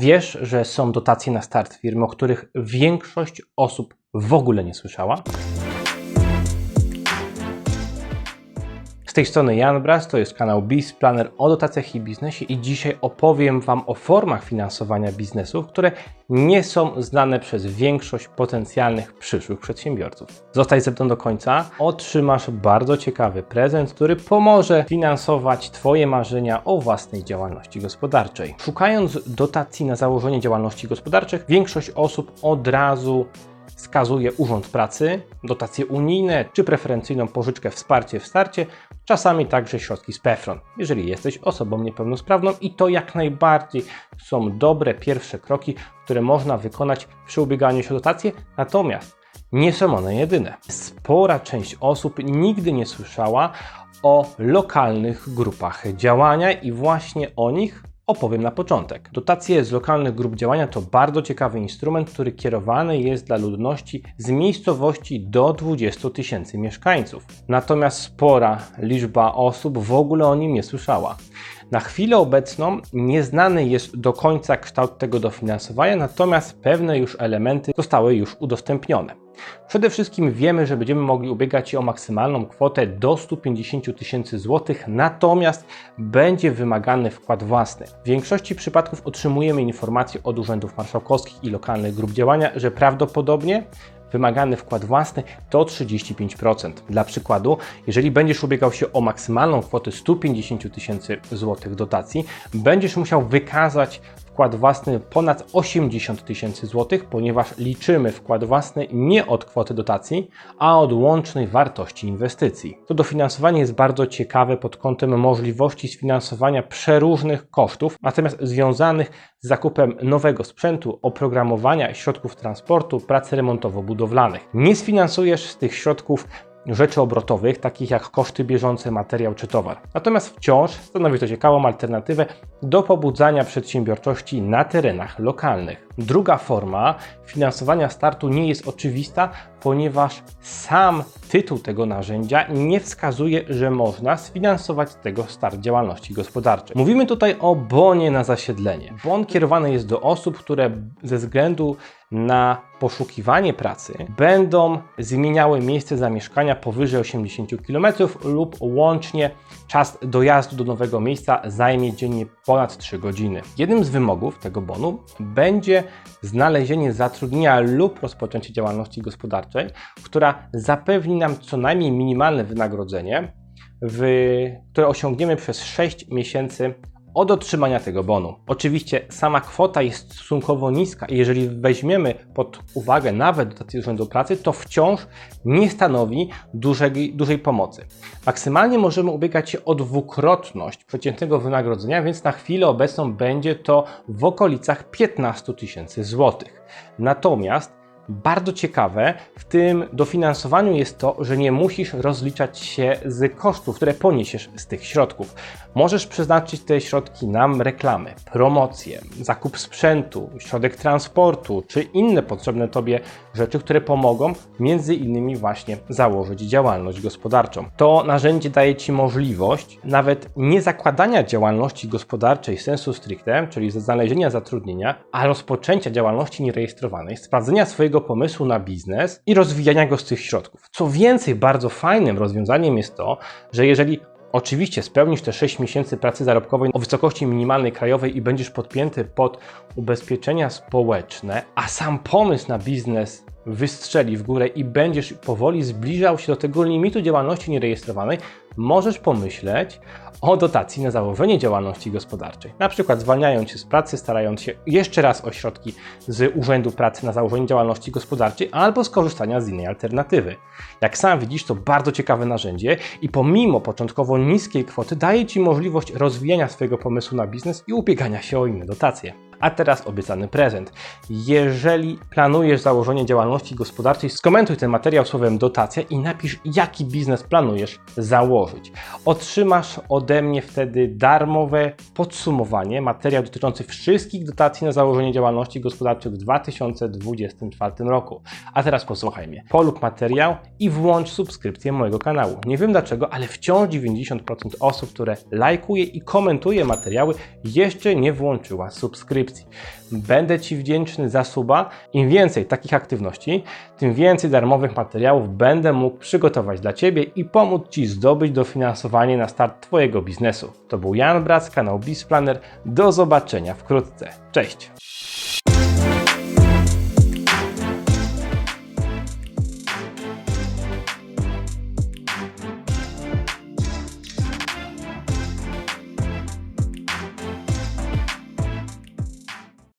Wiesz, że są dotacje na start firmy, o których większość osób w ogóle nie słyszała? Z tej strony Jan Bras, to jest kanał Biz Planner o dotacjach i biznesie i dzisiaj opowiem Wam o formach finansowania biznesów, które nie są znane przez większość potencjalnych przyszłych przedsiębiorców. Zostań ze mną do końca, otrzymasz bardzo ciekawy prezent, który pomoże finansować Twoje marzenia o własnej działalności gospodarczej. Szukając dotacji na założenie działalności gospodarczych, większość osób od razu wskazuje Urząd Pracy, dotacje unijne czy preferencyjną pożyczkę wsparcie w starcie, czasami także środki z PEFRON, jeżeli jesteś osobą niepełnosprawną i to jak najbardziej są dobre pierwsze kroki, które można wykonać przy ubieganiu się o dotacje, natomiast nie są one jedyne. Spora część osób nigdy nie słyszała o lokalnych grupach działania i właśnie o nich opowiem na początek. Dotacje z lokalnych grup działania to bardzo ciekawy instrument, który kierowany jest dla ludności z miejscowości do 20 tysięcy mieszkańców. Natomiast spora liczba osób w ogóle o nim nie słyszała. Na chwilę obecną nieznany jest do końca kształt tego dofinansowania, natomiast pewne już elementy zostały już udostępnione. Przede wszystkim wiemy, że będziemy mogli ubiegać się o maksymalną kwotę do 150 tysięcy złotych, natomiast będzie wymagany wkład własny. W większości przypadków otrzymujemy informacje od urzędów marszałkowskich i lokalnych grup działania, że prawdopodobnie wymagany wkład własny to 35%. Dla przykładu, jeżeli będziesz ubiegał się o maksymalną kwotę 150 tysięcy złotych dotacji, będziesz musiał wykazać wkład własny ponad 80 tysięcy złotych, ponieważ liczymy wkład własny nie od kwoty dotacji, a od łącznej wartości inwestycji. To dofinansowanie jest bardzo ciekawe pod kątem możliwości sfinansowania przeróżnych kosztów, natomiast związanych z zakupem nowego sprzętu, oprogramowania, środków transportu, prac remontowo-budowlanych. Nie sfinansujesz z tych środków rzeczy obrotowych, takich jak koszty bieżące, materiał czy towar. Natomiast wciąż stanowi to ciekawą alternatywę do pobudzania przedsiębiorczości na terenach lokalnych. Druga forma finansowania startu nie jest oczywista, ponieważ sam tytuł tego narzędzia nie wskazuje, że można sfinansować tego start działalności gospodarczej. Mówimy tutaj o bonie na zasiedlenie. Bon kierowany jest do osób, które ze względu na poszukiwanie pracy będą zmieniały miejsce zamieszkania powyżej 80 km lub łącznie czas dojazdu do nowego miejsca zajmie dziennie ponad 3 godziny. Jednym z wymogów tego bonu będzie znalezienie zatrudnienia lub rozpoczęcie działalności gospodarczej, która zapewni nam co najmniej minimalne wynagrodzenie, w, które osiągniemy przez 6 miesięcy od otrzymania tego bonu. Oczywiście sama kwota jest stosunkowo niska i jeżeli weźmiemy pod uwagę nawet dotację Urzędu Pracy, to wciąż nie stanowi dużej, dużej pomocy. Maksymalnie możemy ubiegać się o dwukrotność przeciętnego wynagrodzenia, więc na chwilę obecną będzie to w okolicach 15 tysięcy złotych. Natomiast bardzo ciekawe w tym dofinansowaniu jest to, że nie musisz rozliczać się z kosztów, które poniesiesz z tych środków. Możesz przeznaczyć te środki na reklamy, promocje, zakup sprzętu, środek transportu czy inne potrzebne Tobie rzeczy, które pomogą między innymi właśnie założyć działalność gospodarczą. To narzędzie daje Ci możliwość nawet nie zakładania działalności gospodarczej sensu stricte, czyli znalezienia zatrudnienia, a rozpoczęcia działalności nierejestrowanej, sprawdzenia swojego pomysłu na biznes i rozwijania go z tych środków. Co więcej, bardzo fajnym rozwiązaniem jest to, że jeżeli Oczywiście spełnisz te 6 miesięcy pracy zarobkowej o wysokości minimalnej krajowej i będziesz podpięty pod ubezpieczenia społeczne, a sam pomysł na biznes wystrzeli w górę i będziesz powoli zbliżał się do tego limitu działalności nierejestrowanej, możesz pomyśleć o dotacji na założenie działalności gospodarczej. Na przykład zwalniając się z pracy, starając się jeszcze raz o środki z Urzędu Pracy na założenie działalności gospodarczej albo skorzystania z innej alternatywy. Jak sam widzisz, to bardzo ciekawe narzędzie i pomimo początkowo niskiej kwoty daje Ci możliwość rozwijania swojego pomysłu na biznes i ubiegania się o inne dotacje. A teraz obiecany prezent. Jeżeli planujesz założenie działalności gospodarczej, skomentuj ten materiał słowem dotacja i napisz, jaki biznes planujesz założyć. Otrzymasz ode mnie wtedy darmowe podsumowanie, materiał dotyczący wszystkich dotacji na założenie działalności gospodarczej w 2024 roku. A teraz posłuchaj mnie. Polub materiał i włącz subskrypcję mojego kanału. Nie wiem dlaczego, ale wciąż 90% osób, które lajkuje i komentuje materiały, jeszcze nie włączyła subskrypcji subskrypcji. Będę Ci wdzięczny za suba. Im więcej takich aktywności, tym więcej darmowych materiałów będę mógł przygotować dla Ciebie i pomóc Ci zdobyć dofinansowanie na start Twojego biznesu. To był Jan Brac, kanał BizPlanner. Do zobaczenia wkrótce. Cześć!